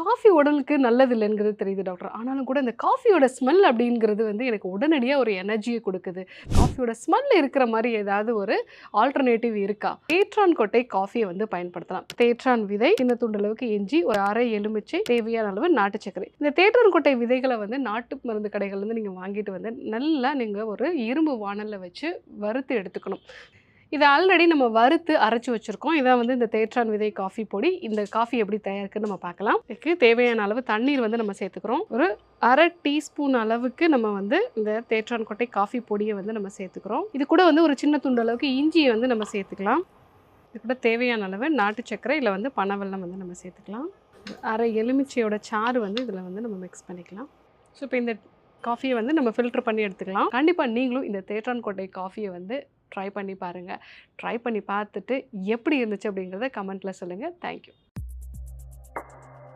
Coffee உடலுக்கு நல்லது இல்லைங்கிறது தெரியுது டாக்டர் ஆனாலும் கூட இந்த காஃபியோட ஸ்மெல் அப்படிங்கிறது வந்து எனக்கு உடனடியாக ஒரு எனர்ஜியை கொடுக்குது. காஃபியோட ஸ்மெல் இருக்கிற மாதிரி ஏதாவது ஒரு ஆல்டர்னேட்டிவ் இருக்கா? தேற்றான் கொட்டை காஃபியை வந்து பயன்படுத்தலாம். தேற்றான் விதை சின்ன துண்டளவுக்கு இஞ்சி ஒரு அரை எலுமிச்சை தேவையான அளவு நாட்டு சர்க்கரை. இந்த தேற்றான் கொட்டை விதைகளை வந்து நாட்டு மருந்து கடைகள்லேருந்து நீங்கள் வாங்கிட்டு வந்து நல்லா நீங்கள் ஒரு இரும்பு வாணலில் வச்சு வறுத்து எடுத்துக்கணும். இதை ஆல்ரெடி நம்ம வறுத்து அரைச்சி வச்சுருக்கோம். இதான் வந்து இந்த தேற்றான் விதை காஃபி பொடி இந்த காஃபி எப்படி தயாரிக்குன்னு நம்ம பார்க்கலாம். இதுக்கு தேவையான அளவு தண்ணீர் வந்து நம்ம சேர்த்துக்கிறோம். ஒரு அரை டீஸ்பூன் அளவுக்கு நம்ம வந்து இந்த தேற்றான் கொட்டை காஃபி பொடியை வந்து நம்ம சேர்த்துக்கிறோம். இது கூட வந்து ஒரு சின்ன துண்டு அளவுக்கு இஞ்சியை வந்து நம்ம சேர்த்துக்கலாம். இது கூட தேவையான அளவு நாட்டு சர்க்கரை இல்லை வந்து பனவெல்லம் வந்து நம்ம சேர்த்துக்கலாம். அரை எலுமிச்சையோட சாறு வந்து இதில் வந்து நம்ம மிக்ஸ் பண்ணிக்கலாம். ஸோ இப்போ இந்த காஃபியை வந்து நம்ம ஃபில்டர் பண்ணி எடுத்துக்கலாம். கண்டிப்பாக நீங்களும் இந்த தேற்றான் கொட்டை காஃபியை வந்து ட்ரை பண்ணி பாருங்கள் ட்ரை பண்ணி பார்த்துட்டு எப்படி இருந்துச்சு அப்படிங்கிறத கமெண்ட்டில் சொல்லுங்கள் தேங்க்யூ